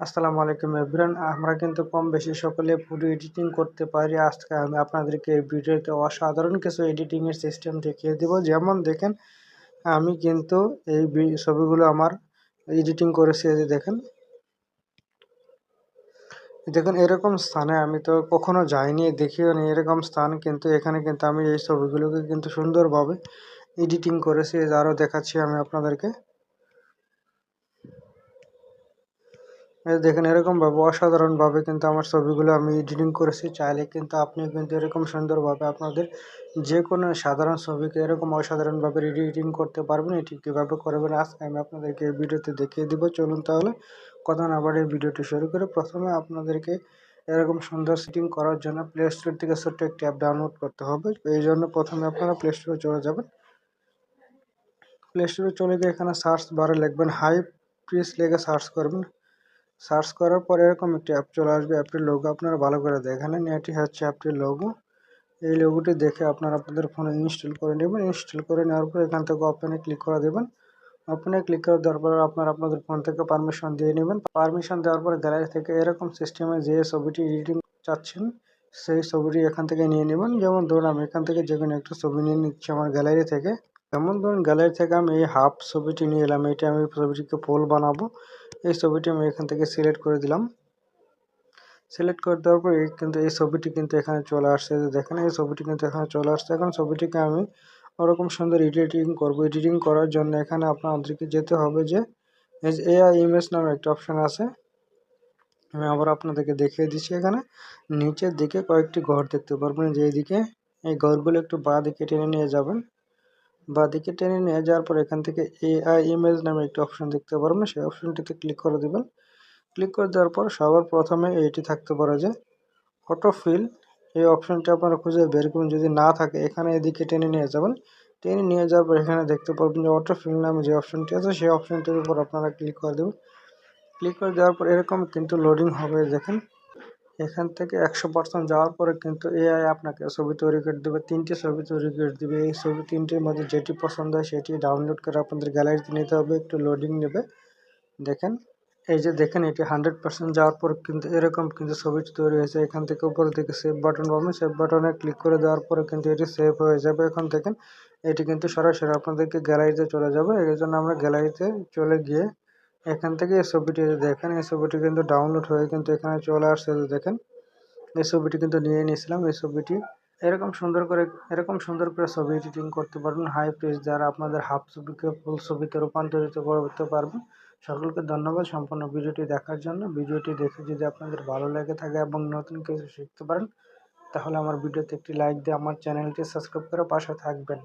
আসসালামু আলাইকুম এভরিওয়ান। আমরা কিন্তু কম বেশি সকলে ফুড এডিটিং করতে পারি। আজকে আমি আপনাদেরকে এই ভিডিওতে অসাধারণ কিছু এডিটিংয়ের সিস্টেম দেখিয়ে দেব। যেমন দেখেন, আমি কিন্তু এই ছবিগুলো আমার এডিটিং করেছি যে দেখেন। দেখুন, এরকম স্থানে আমি তো কখনো যাইনি, দেখিও নি। এরকম স্থান কিন্তু, এখানে কিন্তু আমি এই ছবিগুলোকে কিন্তু সুন্দরভাবে এডিটিং করেছি। আরও দেখাচ্ছি আমি আপনাদেরকে। দেখেন, এরকমভাবে অসাধারণভাবে কিন্তু আমার ছবিগুলো আমি এডিটিং করেছি। চাইলে কিন্তু আপনি কিন্তু এরকম সুন্দরভাবে আপনাদের যে কোনো সাধারণ ছবিকে এরকম অসাধারণভাবে এডিটিং করতে পারবেন। এটি কীভাবে করবেন আজকে আমি আপনাদেরকে এই ভিডিওতে দেখিয়ে দিব। চলুন তাহলে কথা না বাড়িয়ে ভিডিওটি শুরু করে প্রথমে আপনাদেরকে এরকম সুন্দর সেটিং করার জন্য প্লে স্টোর থেকে ছোট্ট একটি অ্যাপ ডাউনলোড করতে হবে। এই জন্য প্রথমে আপনারা প্লে স্টোরে চলে যাবেন। প্লে স্টোরে চলে গিয়ে এখানে সার্চ বারে লিখবেন হাই প্রিস লেগে সার্চ করবেন। সার্চ করার পর এরকম একটি অ্যাপ চলে আসবে। অ্যাপটির লোগো আপনারা ভালো করে দেখেন। এটি হচ্ছে অ্যাপটির লোগো এই লোগোটি দেখে আপনারা আপনাদের ফোনে ইনস্টল করে নেবেন। ইনস্টল করে নেওয়ার পর এখান থেকে ওপেনে ক্লিক করে দেবেন। ওপেনে ক্লিক করে দেওয়ার পর আপনারা আপনাদের ফোন থেকে পারমিশন দিয়ে নেবেন। পারমিশন দেওয়ার পর গ্যালারি থেকে এরকম সিস্টেমে যে ছবিটি এডিটিং চাচ্ছেন, সেই ছবিটি এখান থেকে নিয়ে নেবেন। যেমন ধরুন, আমি এখান থেকে যে কোনো একটা ছবি নিয়ে নিচ্ছি আমার গ্যালারি থেকে। যেমন ধরুন গ্যালারি থেকে আমি এই হাফ ছবিটি নিয়ে এলাম। এটা আমি ছবিটিকে ফুল বানাবো। এই ছবিটি আমি এখান থেকে সিলেক্ট করে দিলাম। সিলেক্ট করে দেওয়ার পর কিন্তু এই ছবিটি কিন্তু এখানে চলে আসছে। দেখেন, এই ছবিটি কিন্তু এখানে চলে আসছে। এখন ছবিটিকে আমি ওরকম সুন্দর এডিটিং করব। এডিটিং করার জন্য এখানে আপনাদেরকে যেতে হবে যে এআই ইমেজ নামে একটা অপশান আছে। আমি আবার আপনাদেরকে দেখিয়ে দিচ্ছি এখানে। নিচের দিকে কয়েকটি ঘর দেখতে পারবেন। যেদিকে এই ঘরগুলো একটু বাঁ দিকে টেনে নিয়ে যাবেন। বা দিকে টেনে নিয়ে যাওয়ার পর এখান থেকে এআই ইমেজ নামে একটি অপশন দেখতে পারবেন। সেই অপশনটিতে ক্লিক করে দেবেন। ক্লিক করে দেওয়ার পর সবার প্রথমে এইটি থাকতে পারে যে অটোফিল এই অপশনটি আপনারা খুঁজে বের করুন। যদি না থাকে, এখানে এদিকে টেনে নিয়ে যাবেন। টেনে নিয়ে যাওয়ার পর এখানে দেখতে পারবেন যে অটোফিল নামে যে অপশনটি আছে, সেই অপশনটির উপর আপনারা ক্লিক করে দেবেন। ক্লিক করে দেওয়ার পর এরকম কিন্তু লোডিং হবে, দেখেন। এখান থেকে একশো পার্সেন্ট যাওয়ার পরে কিন্তু এআই আপনাকে ছবি তৈরি করে দেবে, তিনটি ছবি তৈরি করে দেবে। এই ছবি তিনটির মধ্যে যেটি পছন্দ হয় সেটি ডাউনলোড করে আপনাদের গ্যালারিতে নিতে হবে, একটু লোডিং নেবে। দেখেন, এই যে দেখেন, এটি হান্ড্রেড পার্সেন্ট যাওয়ার পর কিন্তু এরকম কিন্তু ছবিটি তৈরি হয়েছে। এখান থেকে উপরে থেকে সেভ বাটন পাবেন সেভ বাটনে ক্লিক করে দেওয়ার পরে কিন্তু এটি সেভ হয়ে যাবে। এখন দেখেন, এটি কিন্তু সরাসরি আপনাদেরকে গ্যালারিতে চলে যাবে। এই জন্য আমরা গ্যালারিতে চলে গিয়ে এখান থেকে এই ছবিটি দেখেন এই ছবিটি কিন্তু ডাউনলোড হয়ে কিন্তু এখানে চলে আসছে দেখেন। এই ছবিটি কিন্তু নিয়ে নিয়েছিলাম এই ছবিটি এরকম সুন্দর করে, এরকম সুন্দর করে ছবি এডিটিং করতে পারবেন। হাই পেজ দ্বারা আপনাদের হাফ ছবিকে ফুল ছবিতে রূপান্তরিত করতে পারবেন। সকলকে ধন্যবাদ সম্পূর্ণ ভিডিওটি দেখার জন্য। ভিডিওটি দেখে যদি আপনাদের ভালো লেগে থাকে এবং নতুন কিছু শিখতে পারেন, তাহলে আমার ভিডিওতে একটি লাইক দিয়ে আমার চ্যানেলটি সাবস্ক্রাইব করে পাশে থাকবেন।